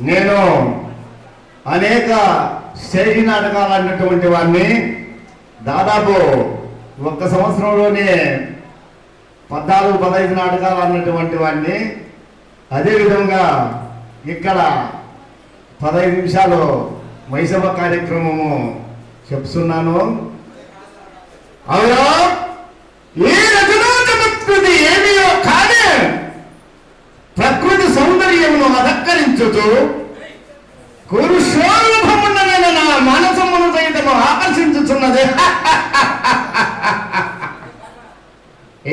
నేను అనేక శైలి నాటకాలు అన్నటువంటి వాడిని. దాదాపు ఒక్క సంవత్సరంలోనే పద్నాలుగు పదహైదు నాటకాలు అన్నటువంటి వాడిని. అదేవిధంగా ఇక్కడ పదహైదు నిమిషాలు వైసవ కార్యక్రమము చెప్తున్నాను. అవునా ఈ రచనా చమత్కృతి ఏమియో ఆకర్షించుతూ కురుషోల్భముండమైన నా మనసమును సైతము ఆకర్షించుతున్నది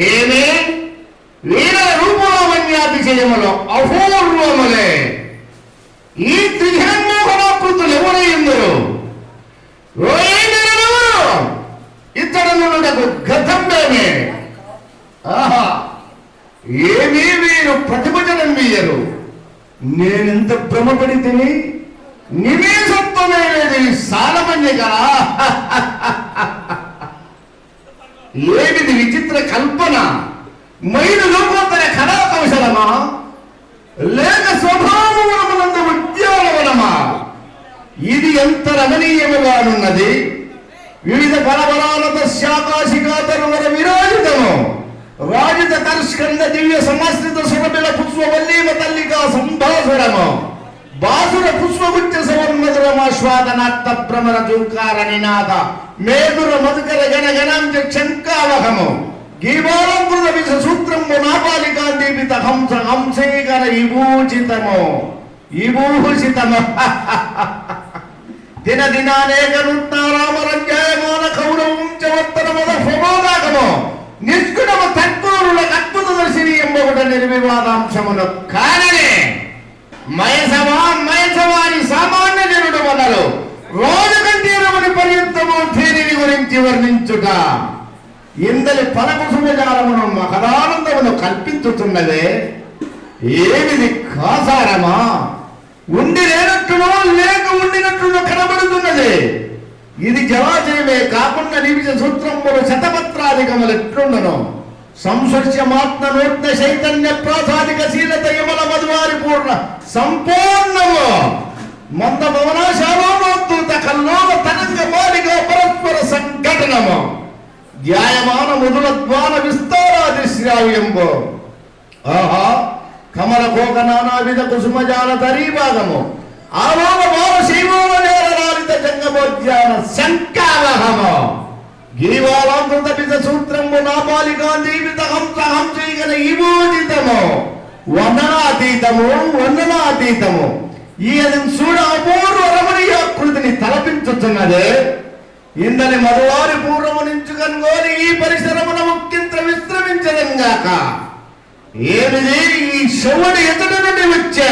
ఏమి? వీర రూపలావణ్యాతిశయములో అపూర్వములే. ఈ త్రిజన్మోహనాకృతులు ఎవరైందరు రోయేంద్రుడు! ఇతడులకు గతంలోనే ఆహా! ఏమీ వీరు ప్రతిభజనం వీయరు నేనెంత భ్రమపడి తిని నివేశత్వమైనది సాలమన్య కదా ఏమిది విచిత్ర కల్పన? మైలు లోకోత్తర కళా కౌశలమా లేక స్వభావమునంత ఉద్యానవనమా? ఇది ఎంత రమణీయముగానున్నది వివిధ బలబలాలత శాకాశికాతరువర విరాజితము. రాజిత కర్ష్కంద దివ్య సమాశ్రిత సురబిల పుష్పవల్లీమ తల్లికా సంభాసురము. బాసుర పుష్పగుచ్చ సవర్మధురమాశ్వాదనాత్త భ్రమర జుంకార నినాద. మేధుర మధుకర గణ గణాంజ శంకావహము గీవాలంకృత విష సూత్రము నాపాలికా దీపిత హంస హంసేకర విభూషితము. విభూషితము. దిన దినానేక నూతనారామరంజాయమాన కౌరవం చవర్తన మద ప్రమోదాగము నిష్కుణమ దర్శిని నిర్వివాదాంశమును కారణే మయసమా మయసవాని సామాన్య జనుడు మొదలు రోజు కంటీరమని పర్యంతము దీనిని గురించి వర్ణించుట. ఇందలి పలకుసుమజాలమును మహదానందమును కల్పించుతున్నదే ఏమిది కాసారమా? ఉండి లేనట్టునో లేక ఉండినట్టునో కనబడుతున్నది. ఇది జలాశయమే కాకుండా నిమిష సూత్రములు శతపత్రాధికములు ఎట్లుండను? సంసర్శమాత్మ నూత్న చైతన్య ప్రాసాదిక శీలత యమల మధువారి పూర్ణ సంపూర్ణము మంద భవనాశాలోనోద్భూత కల్లోల తరంగ మాలిక పరస్పర సంఘటనము ధ్యాయమాన మధుల ద్వాన విస్తారాది శ్రావ్యంబు ఆహా కమల కోక నానావిధ కుసుమజాల తరీభాగము ఆలోల బాల శైవోల నేరలాలిత జంగమోద్యాన శంకావహము గీవాలామృత పిత నాపాలిక నాపాలికా జీవిత హంస హంసీగన ఇమోదితము వందనాతీతము వందనాతీతము. ఈ అది చూడ అపూర్వ రమణీయాకృతిని తలపించుతున్నదే ఇందని మరువారి పూర్వము నుంచి కనుగోని ఈ పరిసరమున ముఖ్యంత విశ్రమించదంగాక ఏమిది ఈ శవుడు ఎదుటి నుండి వచ్చే?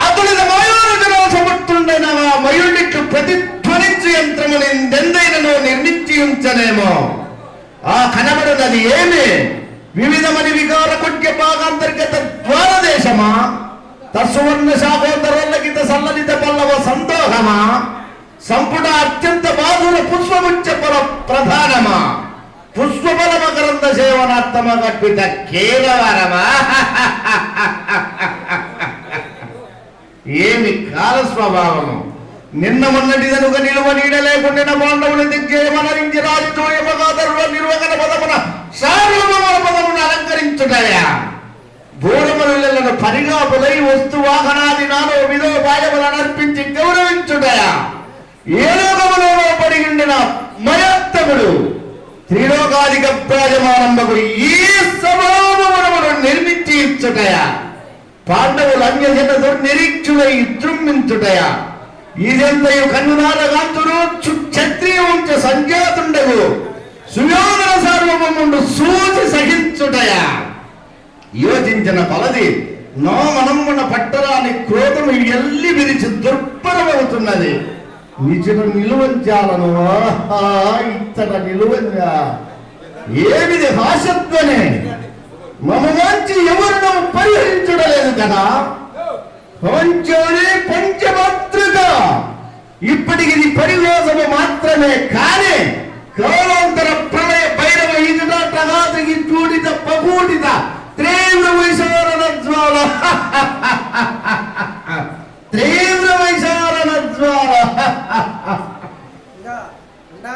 అతడి మయోరచన సమర్థుండైన ఆ మయుడికి ప్రతిధ్వనించు యంత్రము నిర్మించి ఉంచలేమో ఆ కనబడినది ఏమి? వివిధమని వికార కొట్య భాగాంతర్గత ద్వారదేశమా? తస్సువర్ణ శాఖోత్తరల్లకిత సల్లలిత పల్లవ సందోహమా సంపుట అత్యంత బాధుల పుష్పముచ్చ పర ప్రధానమా? పుష్పబల మకరంద సేవనాత్తమ కట్పిత కేలవరమా ఏమి కాల స్వభావము నిన్న మొన్నటిదనుక నిలువ నీడ లేకుండా పాండవులు దిగ్గేమనరించి రాజుతోయమగాదరుల అలంకరించుటయా భూరములను పరిగాపులై వస్తు వాహనాది నాలో విధో బాయములను అర్పించి గౌరవించుటయా? ఏ లోకములలో పడి ఉండిన మయోత్తముడు త్రిలోకాధిక ప్రాజమానంబకు ఈ స్వభావములను నిర్మించి ఇచ్చుటయా పాండవులు అన్యజనతో నిరీక్షులై త్రుమ్మించుటయా ఇదెంతయు కన్నునారగాంతును క్షత్రియ ఉంచ సంజాతుండగు సుయోధన సార్వభౌముండు సూచి సహించుటయా? యోచించిన కొలది నో మనమ్మున పట్టరాని క్రోధము ఎల్లి విరిచి దుర్భరమవుతున్నది. నిజుడు నిలువంచాలను ఆహా, ఇచ్చట నిలువంజా. ఏమిది మమ మంచి ఎవరు పరిహరించడలేదు కదా. పంచోనే పంచమాతృక. ఇప్పటికి ఇది పరివేశము మాత్రమే కానీ కాలాంతర